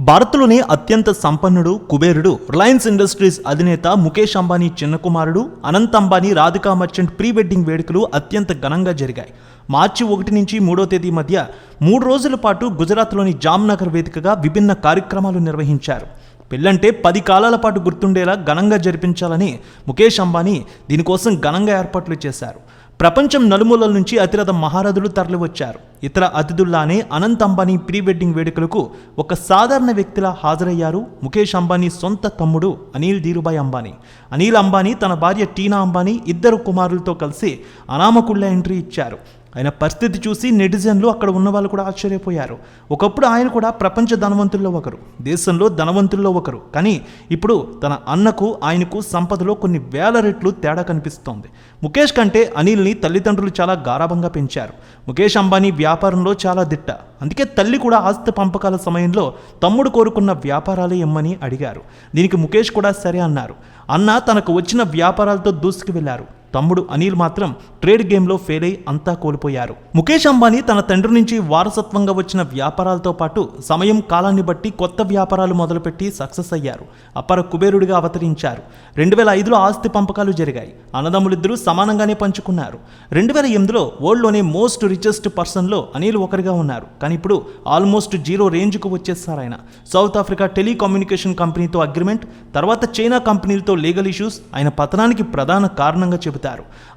భారత్లోనే అత్యంత సంపన్నుడు కుబేరుడు రిలయన్స్ ఇండస్ట్రీస్ అధినేత ముఖేష్ అంబానీ చిన్న కుమారుడు అనంత్ అంబానీ రాధికా మర్చెంట్ ప్రీ వెడ్డింగ్ వేడుకలు అత్యంత ఘనంగా జరిగాయి. మార్చి ఒకటి నుంచి మూడో తేదీ మధ్య మూడు రోజుల పాటు గుజరాత్లోని జామ్నగర్ వేదికగా విభిన్న కార్యక్రమాలు నిర్వహించారు. పెళ్ళంటే పది కాలాల పాటు గుర్తుండేలా ఘనంగా జరిపించాలని ముఖేష్ అంబానీ దీనికోసం ఘనంగా ఏర్పాట్లు చేశారు. ప్రపంచం నలుమూలల నుంచి అతిరథ మహారథులు తరలివచ్చారు. ఇతర అతిథుల్లానే అనంత్ అంబానీ ప్రీ వెడ్డింగ్ వేడుకలకు ఒక సాధారణ వ్యక్తిలా హాజరయ్యారు ముఖేష్ అంబానీ సొంత తమ్ముడు అనిల్ ధీరుభాయ్ అంబానీ. అనిల్ అంబానీ తన భార్య టీనా అంబానీ ఇద్దరు కుమారులతో కలిసి అనామకుళ్ళ ఎంట్రీ ఇచ్చారు. ఆయన పరిస్థితి చూసి నెటిజన్లు అక్కడ ఉన్న వాళ్ళు కూడా ఆశ్చర్యపోయారు. ఒకప్పుడు ఆయన కూడా ప్రపంచ ధనవంతుల్లో ఒకరు దేశంలో ధనవంతుల్లో ఒకరు. కానీ ఇప్పుడు తన అన్నకు ఆయనకు సంపదలో కొన్ని వేల రెట్లు తేడా కనిపిస్తోంది. ముఖేష్ కంటే అనిల్ని తల్లిదండ్రులు చాలా గారాభంగా పెంచారు. ముఖేష్ అంబానీ వ్యాపారంలో చాలా దిట్ట. అందుకే తల్లి కూడా ఆస్తి పంపకాల సమయంలో తమ్ముడు కోరుకున్న వ్యాపారాలే ఇమ్మని అడిగారు. దీనికి ముఖేష్ కూడా సరే అన్నారు. అన్న తనకు వచ్చిన వ్యాపారాలతో దూసుకు వెళ్ళారు తమ్ముడు అనిల్ మాత్రం ట్రేడ్ గేమ్లో ఫెయిల్ అయి అంతా కోల్పోయారు. ముఖేష్ అంబానీ తన తండ్రి నుంచి వారసత్వంగా వచ్చిన వ్యాపారాలతో పాటు సమయం కాలాన్ని బట్టి కొత్త వ్యాపారాలు మొదలుపెట్టి సక్సెస్ అయ్యారు. అపర కుబేరుడిగా అవతరించారు. రెండు వేల ఐదులో ఆస్తి పంపకాలు జరిగాయి. అన్నదమ్ములిద్దరూ సమానంగానే పంచుకున్నారు. రెండు వేల ఎనిమిదిలో వరల్డ్లోనే మోస్ట్ రిచెస్ట్ పర్సన్లో అనిల్ ఒకరిగా ఉన్నారు. కానీ ఇప్పుడు ఆల్మోస్ట్ జీరో రేంజ్కు వచ్చేస్తారు ఆయన. సౌత్ ఆఫ్రికా టెలికమ్యూనికేషన్ కంపెనీతో అగ్రిమెంట్ తర్వాత చైనా కంపెనీలతో లీగల్ ఇష్యూస్ ఆయన పతనానికి ప్రధాన కారణంగా చెబుతారు.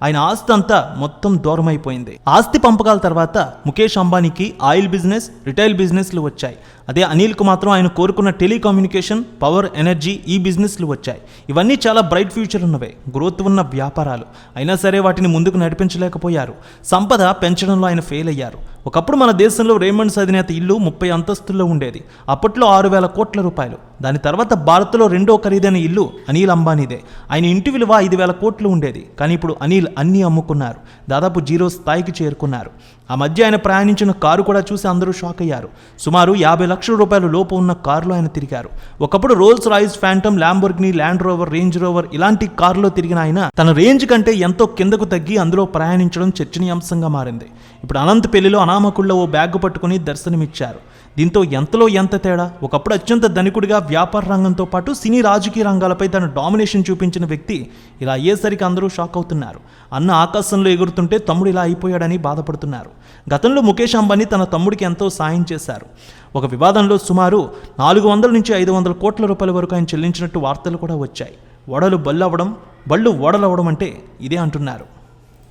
ఆయన ఆస్తి అంతా మొత్తం దూరమైపోయింది. ఆస్తి పంపకాల తర్వాత ముఖేష్ అంబానీకి ఆయిల్ బిజినెస్ రిటైల్ బిజినెస్లు వచ్చాయి. అదే అనిల్కు మాత్రం ఆయన కోరుకున్న టెలికమ్యూనికేషన్ పవర్ ఎనర్జీ ఈ బిజినెస్లు వచ్చాయి. ఇవన్నీ చాలా బ్రైట్ ఫ్యూచర్ ఉన్నవే. గ్రోత్ ఉన్న వ్యాపారాలు. అయినా సరే వాటిని ముందుకు నడిపించలేకపోయారు. సంపద పెంచడంలో ఆయన ఫెయిల్ అయ్యారు. ఒకప్పుడు మన దేశంలో రేమండ్స్ అధినేత ఇల్లు ముప్పై అంతస్తుల్లో ఉండేది. అప్పట్లో ఆరు వేల కోట్ల రూపాయలు. దాని తర్వాత భారత్లో రెండో ఖరీదైన ఇల్లు అనిల్ అంబానీదే. ఆయన ఇంటి విలువ ఐదు వేల కోట్లు ఉండేది. కానీ ఇప్పుడు అనిల్ అన్నీ అమ్ముకున్నారు. దాదాపు జీరో స్థాయికి చేరుకున్నారు. ఆ మధ్య ఆయన ప్రయాణించిన కారు కూడా చూసి అందరూ షాక్ అయ్యారు. సుమారు యాభై లక్షల రూపాయల లోపు ఉన్న కారులో ఆయన తిరిగారు. ఒకప్పుడు Rolls Royce Phantom Lamborghini Land Rover Range Rover ఇలాంటి కారులో తిరిగిన ఆయన తన రేంజ్ కంటే ఎంతో కిందకు తగ్గి అందులో ప్రయాణించడం చర్చనీయాంశంగా మారింది. ఇప్పుడు అనంత్ పెళ్ళిలో అనామకుల్లో ఓ బ్యాగ్ పట్టుకుని దర్శనమిచ్చారు. దీంతో ఎంతలో ఎంత తేడా? ఒకప్పుడు అత్యంత ధనికుడిగా వ్యాపార రంగంతో పాటు సినీ రాజకీయ రంగాలపై తన డామినేషన్ చూపించిన వ్యక్తి ఇలా అయ్యేసరికి అందరూ షాక్ అవుతున్నారు. అన్న ఆకాశంలో ఎగురుతుంటే తమ్ముడు ఇలా అయిపోయాడని బాధపడుతున్నారు. గతంలో ముఖేష్ అంబానీ తన తమ్ముడికి ఎంతో సాయం చేశారు. ఒక వివాదంలో సుమారు నాలుగు వందల నుంచి ఐదు వందల కోట్ల రూపాయల వరకు ఆయన చెల్లించినట్టు వార్తలు కూడా వచ్చాయి. వడలు అవ్వడం బళ్ళు ఓడలవ్వడం అంటే ఇదే అంటున్నారు.